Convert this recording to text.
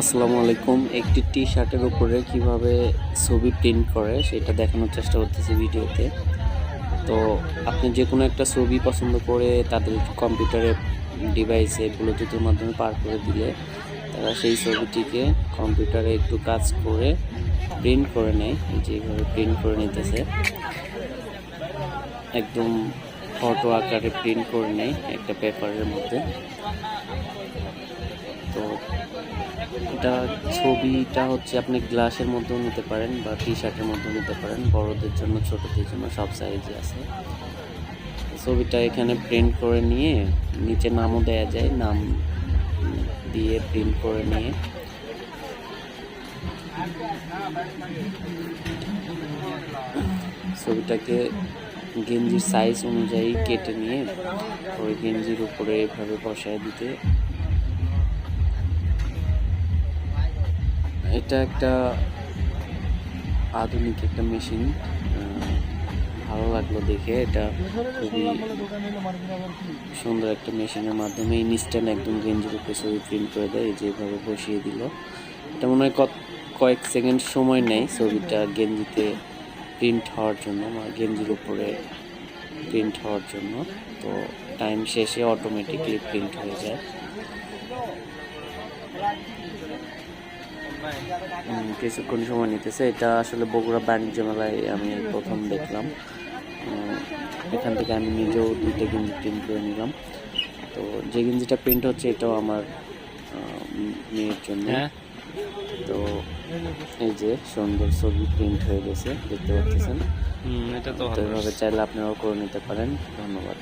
আসসালামু আলাইকুম। একটি টি শার্টের উপরে কীভাবে ছবি প্রিন্ট করে সেটা দেখানোর চেষ্টা করতেছি ভিডিওতে। তো আপনি যে কোনো একটা ছবি পছন্দ করে তাদের কম্পিউটারে ডিভাইসে ব্লুটুথের মাধ্যমে পার করে দিলে তারা সেই ছবিটিকে কম্পিউটারে একটু কাজ করে প্রিন্ট করে নেয়। এই যে এইভাবে প্রিন্ট করে নিতেছে। একদম ফটো আকারে প্রিন্ট করে নেয় একটা পেপারের মধ্যে। তো এটা ছবিটা হচ্ছে আপনি গ্লাসের মধ্যেও নিতে পারেন বা টি শার্টের মধ্যেও নিতে পারেন। বড়দের জন্য, ছোটদের জন্য সব সাইজে আছে। ছবিটা এখানে প্রিন্ট করে নিয়ে, নিচে নামও দেয়া যায়, নাম দিয়ে প্রিন্ট করে নিয়ে। ছবিটাকে গেঞ্জির সাইজ অনুযায়ী কেটে নিয়ে, ওই গেঞ্জির উপরে এভাবে বসায় দিতে এটা একটা আধুনিক একটা মেশিন ভালো লাগল দেখে। এটা খুবই সুন্দর একটা মেশিনের মাধ্যমে ইনস্ট্যান্ট একদম গেঞ্জির উপরে ছবি প্রিন্ট করে দেয় যেভাবে বসিয়ে দিল। এটা মনে হয় কয়েক সেকেন্ড সময় নেয় ছবিটা গেঞ্জিতে প্রিন্ট হওয়ার জন্য বা গেঞ্জির উপরে প্রিন্ট হওয়ার জন্য। তো টাইম শেষে অটোমেটিকলি প্রিন্ট হয়ে যায়। কিছুক্ষণ সময় নিতেছে। এটা আসলে বগুড়া বাণিজ্য মেলায় আমি প্রথম দেখলাম। এখান থেকে আমি নিজেও দুইটা গেঞ্জি প্রিন্ট করে নিলাম। তো যে গেঞ্জিটা প্রিন্ট হচ্ছে এটাও আমার মেয়ের জন্য। হ্যাঁ। তো এই যে সুন্দর ছবি প্রিন্ট হয়ে গেছে দেখতে পাচ্ছেন? এটা তো এভাবে চাইলে আপনারাও করে নিতে পারেন। ধন্যবাদ।